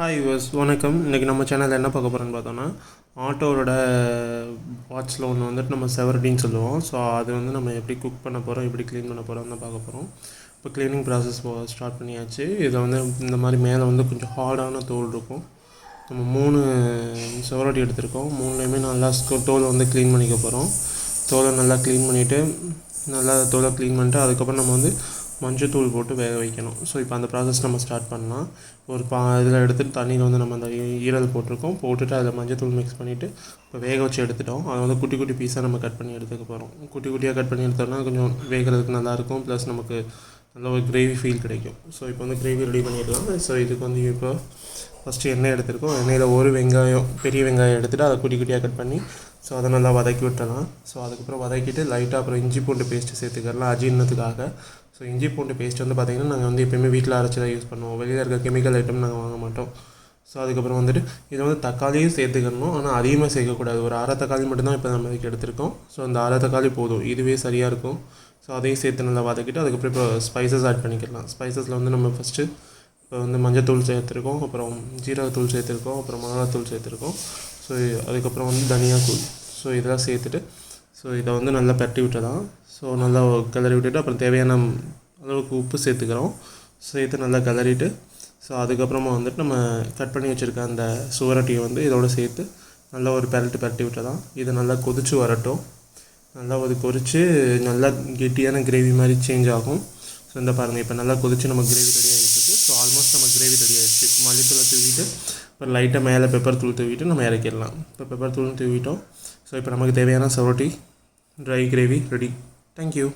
Hi yours வணக்கம். இன்றைக்கி நம்ம சேனலில் என்ன பார்க்க போகிறோன்னு பார்த்தோன்னா ஆட்டோவோட வாட்சில் ஒன்று வந்துட்டு நம்ம செவரடின்னு சொல்லுவோம். ஸோ அது வந்து நம்ம எப்படி குக் பண்ண போகிறோம் எப்படி க்ளீன் பண்ண போகிறோம் தான் பார்க்க போகிறோம் இப்போ க்ளீனிங் ப்ராசஸ் ஸ்டார்ட் பண்ணியாச்சு. இதை வந்து இந்த மாதிரி மேலே வந்து கொஞ்சம் ஹார்டான தோல் இருக்கும். நம்ம மூணு செவரடி எடுத்திருக்கோம். மூணுலேயுமே நல்லா தோலை வந்து க்ளீன் பண்ணிக்க போகிறோம் தோலை நல்லா க்ளீன் பண்ணிவிட்டு நல்லா தோலை க்ளீன் பண்ணிட்டு அதுக்கப்புறம் நம்ம வந்து மஞ்சத்தூள் போட்டு வேக வைக்கணும். ஸோ இப்போ அந்த ப்ராசஸ் நம்ம ஸ்டார்ட் பண்ணலாம். ஒரு பா இதில் எடுத்துகிட்டு தண்ணியில் வந்து நம்ம அந்த ஈரல் போட்டிருக்கோம். போட்டுட்டு அதில் மஞ்சத்தூள் மிக்ஸ் பண்ணிவிட்டு இப்போ வேக வச்சு எடுத்துட்டோம். அதை வந்து குட்டி குட்டி பீஸாக நம்ம கட் பண்ணி எடுத்துக்க போகிறோம் குட்டி குட்டியாக கட் பண்ணி எடுத்தோம்னா கொஞ்சம் வேகிறதுக்கு நல்லாயிருக்கும் ப்ளஸ் நமக்கு நல்ல ஒரு கிரேவி ஃபீல் கிடைக்கும். ஸோ இப்போ வந்து கிரேவி ரெடி பண்ணிடலாம். ஸோ இதுக்கு வந்து இப்போ ஃபஸ்ட்டு எண்ணெய் எடுத்திருக்கோம். எண்ணெயில் ஒரு வெங்காயம் பெரிய வெங்காயம் எடுத்துகிட்டு அதை குட்டி குட்டியாக கட் பண்ணி ஸோ அதை நல்லா வதக்கி விட்டலாம் ஸோ அதுக்கப்புறம் வதக்கிட்டு லைட்டாக அப்புறம் இஞ்சி பூண்டு பேஸ்ட்டு சேர்த்துக்கலாம். அஜீரணத்துக்காக. ஸோ இஞ்சி பூண்டு பேஸ்ட் வந்து பார்த்திங்கன்னா நாங்கள் வந்து எப்பயுமே வீட்டில் அரைச்சி தான் யூஸ் பண்ணுவோம். வெளியில் இருக்க கெமிக்கல் ஐட்டம் நாங்கள் வாங்க மாட்டோம். ஸோ அதுக்கப்புறம் வந்துட்டு இதை வந்து தக்காளியும் சேர்த்துக்கணும். ஆனால் அதிகமாக சேர்க்கக்கூடாது. ஒரு அரை தக்காளி மட்டும்தான் இப்போ நம்ம இதுக்கு எடுத்திருக்கோம். ஸோ அந்த அரை தக்காளி போதும். இதுவே சரியாக இருக்கும். ஸோ அதையும் சேர்த்து நல்லா வதக்கிட்டு அதுக்கப்புறம் இப்போ ஸ்பைசஸ் ஆட் பண்ணிக்கலாம். ஸ்பைசஸில் வந்து நம்ம ஃபஸ்ட்டு இப்போ வந்து மஞ்சத்தூள் சேர்த்துருக்கோம். அப்புறம் ஜீரகத்தூள் சேர்த்துருக்கோம். அப்புறம் மிளகாத்தூள் சேர்த்துருக்கோம். ஸோ அதுக்கப்புறம் வந்து தனியாத்தூள். ஸோ இதெல்லாம் சேர்த்துட்டு ஸோ இதை வந்து நல்லா பரட்டி விட்டுலாம் ஸோ நல்லா கிளறி விட்டுட்டு அப்புறம் தேவையான அளவுக்கு உப்பு சேர்த்துக்கிறோம். சேர்த்து நல்லா கிளறிட்டு ஸோ அதுக்கப்புறமா வந்துட்டு நம்ம கட் பண்ணி வச்சுருக்க அந்த சுவரட்டியை வந்து இதோட சேர்த்து நல்லா ஒரு பெரட்டு பரட்டி விட்டலாம் இது நல்லா கொதிச்சு வரட்டும். நல்லா அது கொதித்து நல்லா கெட்டியான கிரேவி மாதிரி சேஞ்ச் ஆகும். ஸோ இந்த பாருங்கள் இப்போ நல்லா கொதிச்சு நம்ம கிரேவி ரெடி ஆகிட்டு ஸோ ஆல்மோஸ்ட் நம்ம கிரேவி ரெடி ஆகிடுச்சு மல்லித்தூளை தூவிட்டு அப்புறம் லைட்டாக மேலே பெப்பர் தூள் தூவிட்டு நம்ம இறக்கிடலாம். இப்போ பெப்பர் தூள் தூவிட்டோம். ஸோ இப்போ நமக்கு தேவையான சவரட்டி dry gravy ready thank you